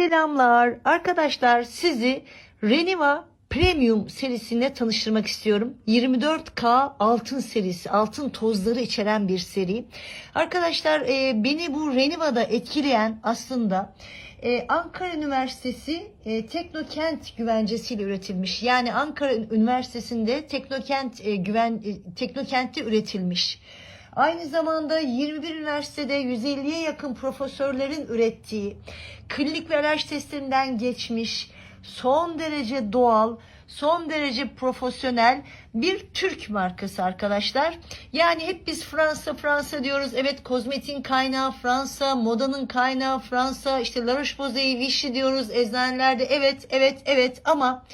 Selamlar arkadaşlar sizi Reniva Premium serisine tanıştırmak istiyorum. 24K altın serisi, altın tozları içeren bir seri. Arkadaşlar e, beni bu Reniva'da etkileyen aslında e, Ankara Üniversitesi e, Teknokent güvencesiyle üretilmiş. Yani Ankara Üniversitesi'nde Teknokent e, güven e, Teknokent'te üretilmiş. Aynı zamanda 21 üniversitede 150'ye yakın profesörlerin ürettiği klinik ve araç testlerinden geçmiş son derece doğal, son derece profesyonel bir Türk markası arkadaşlar. Yani hep biz Fransa Fransa diyoruz. Evet kozmetin kaynağı Fransa, modanın kaynağı Fransa. İşte La Roche-Posay, Vichy diyoruz eczanelerde. Evet, evet, evet ama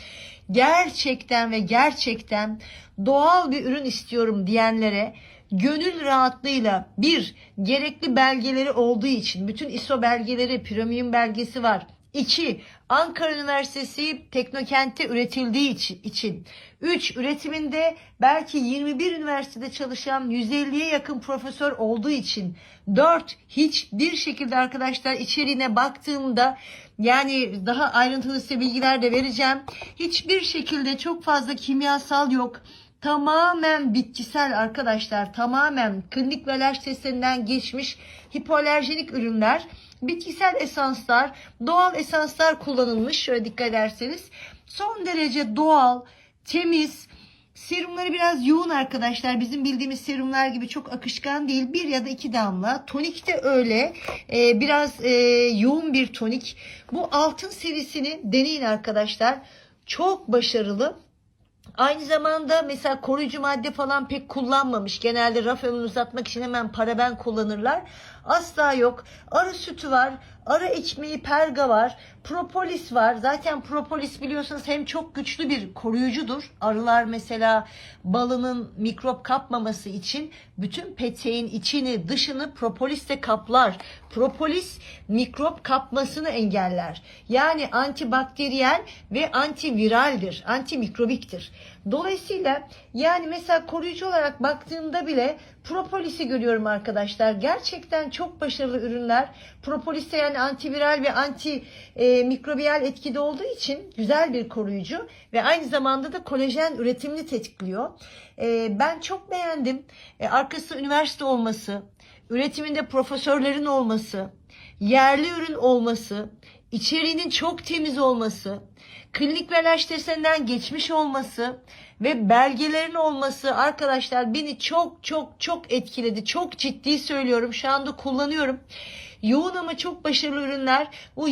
gerçekten ve gerçekten doğal bir ürün istiyorum diyenlere gönül rahatlığıyla bir gerekli belgeleri olduğu için bütün ISO belgeleri, premium belgesi var. 2. Ankara Üniversitesi Teknokent'te üretildiği için- için. 3. Üretiminde belki 21 üniversitede çalışan 150'ye yakın profesör olduğu için. 4. Hiçbir şekilde arkadaşlar içeriğine baktığımda yani daha ayrıntılı size bilgiler de vereceğim. Hiçbir şekilde çok fazla kimyasal yok. Tamamen bitkisel arkadaşlar. Tamamen klinik ve ilaç testlerinden geçmiş hipoalerjenik ürünler. Bitkisel esanslar, doğal esanslar kullanılmış. Şöyle dikkat ederseniz. Son derece doğal, temiz, Serumları biraz yoğun arkadaşlar. Bizim bildiğimiz serumlar gibi çok akışkan değil. Bir ya da iki damla. Tonik de öyle. Ee, biraz e, yoğun bir tonik. Bu altın serisini deneyin arkadaşlar. Çok başarılı. Aynı zamanda mesela koruyucu madde falan pek kullanmamış. Genelde raf ömrünü uzatmak için hemen paraben kullanırlar. Asla yok. Arı sütü var. Arı ekmeği perga var. Propolis var. Zaten propolis biliyorsunuz hem çok güçlü bir koruyucudur. Arılar mesela balının mikrop kapmaması için bütün peteğin içini dışını propolisle kaplar. Propolis mikrop kapmasını engeller. Yani antibakteriyel ve antiviraldir. Antimikrobiktir. Dolayısıyla yani mesela koruyucu olarak baktığımda bile propolisi görüyorum arkadaşlar. Gerçekten çok başarılı ürünler. Propolis de yani antiviral ve anti e, mikrobiyal etkide olduğu için güzel bir koruyucu ve aynı zamanda da kolajen üretimini tetikliyor. E, ben çok beğendim. E, arkası üniversite olması, üretiminde profesörlerin olması, yerli ürün olması, içeriğinin çok temiz olması, klinik ve ilaç testlerinden geçmiş olması ve belgelerin olması arkadaşlar beni çok çok çok etkiledi. Çok ciddi söylüyorum. Şu anda kullanıyorum. Yoğun ama çok başarılı ürünler. Bu